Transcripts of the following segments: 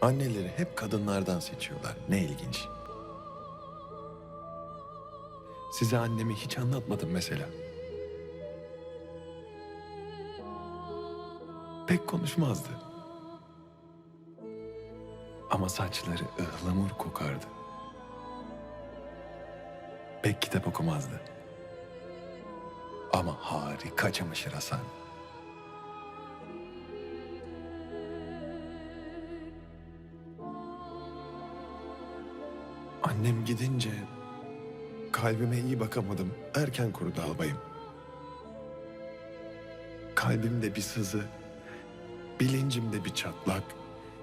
Anneleri hep kadınlardan seçiyorlar. Ne ilginç. Size annemi hiç anlatmadım mesela. Pek konuşmazdı. Ama saçları ıhlamur kokardı. Pek kitap okumazdı. Ama harika çamaşır asan. Annem gidince kalbime iyi bakamadım. Erken kurudu albayım. Kalbimde bir sızı, bilincimde bir çatlak,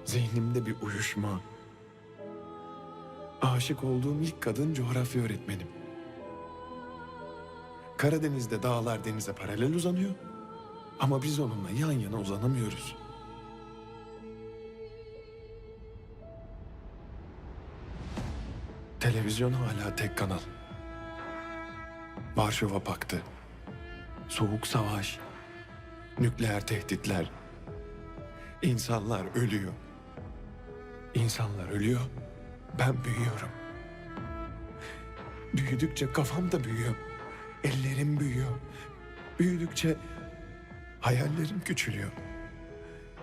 zihnimde bir uyuşma. Aşık olduğum ilk kadın coğrafya öğretmenim. Karadeniz'de dağlar denize paralel uzanıyor. Ama biz onunla yan yana uzanamıyoruz. Televizyon hala tek kanal. Varşova Paktı. Soğuk savaş. Nükleer tehditler. İnsanlar ölüyor. İnsanlar ölüyor. Ben büyüyorum. Büyüdükçe kafam da büyüyor. Ellerim büyüyor. Büyüdükçe hayallerim küçülüyor.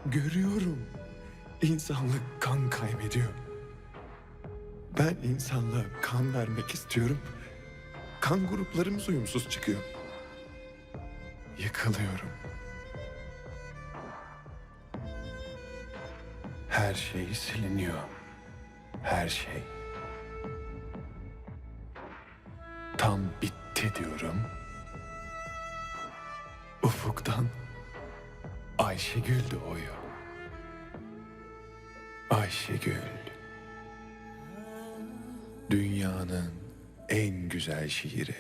Görüyorum. İnsanlık kan kaybediyor. Ben insanlığa kan vermek istiyorum. Kan gruplarımız uyumsuz çıkıyor. Yıkılıyorum. Her şey siliniyor. Her şey. Tam bitti diyorum. Ufuktan Ayşegül doğuyor. Ayşegül. Dünyanın en güzel şiiri.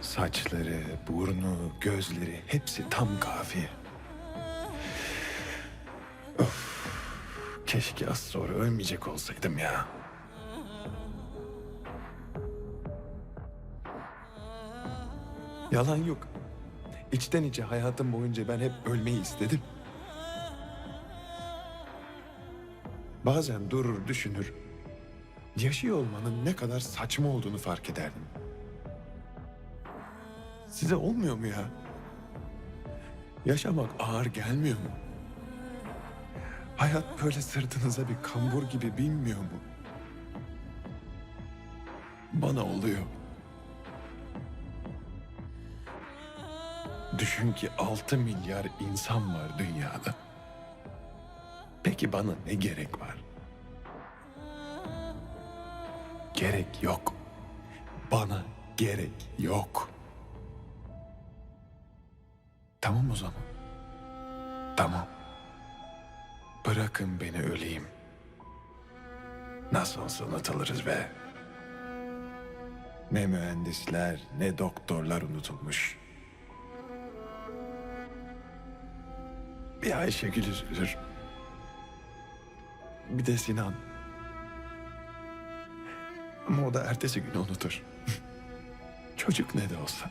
Saçları, burnu, gözleri hepsi tam kafiye. Of, keşke az sonra ölmeyecek olsaydım ya. Yalan yok. İçten içe hayatım boyunca ben hep ölmeyi istedim. Bazen durur düşünür. Yaşıyor olmanın ne kadar saçma olduğunu fark ederdim. Size olmuyor mu ya? Yaşamak ağır gelmiyor mu? Hayat böyle sırtınıza bir kambur gibi binmiyor mu? Bana oluyor. Düşün ki 6 milyar insan var dünyada. Peki bana ne gerek var? Gerek yok. Bana gerek yok. Tamam o zaman. Tamam. Bırakın beni öleyim. Nasıl olsa unutuluruz be. Ne mühendisler ne doktorlar unutulmuş. Bir Ayşegül üzülür. Bir de Sinan. Ama o da ertesi günü unutur. Çocuk ne de olsa.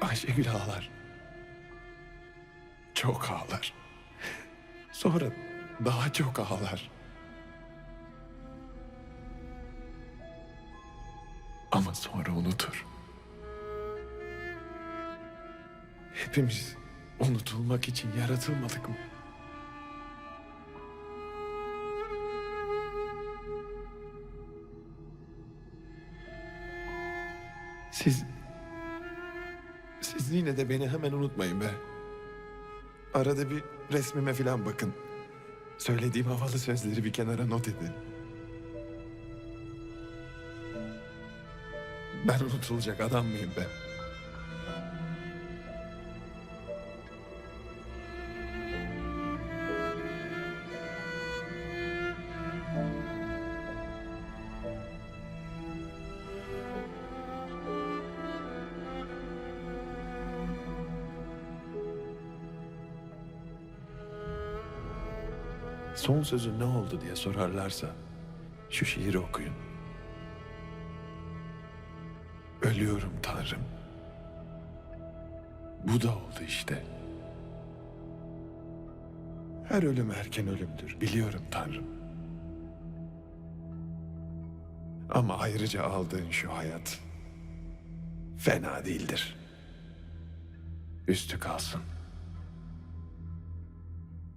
Ayşegül ağlar. Çok ağlar. Sonra daha çok ağlar. Ama sonra unutur. Hepimiz unutulmak için yaratılmadık mı? Siz... Siz yine de beni hemen unutmayın be. Arada bir resmime falan bakın. Söylediğim havalı sözleri bir kenara not edin. Ben unutulacak adam mıyım be? Son sözü ne oldu diye sorarlarsa şu şiiri okuyun. Ölüyorum Tanrım. Bu da oldu işte. Her ölüm erken ölümdür. Biliyorum Tanrım. Ama ayrıca aldığın şu hayat fena değildir. Üstü kalsın.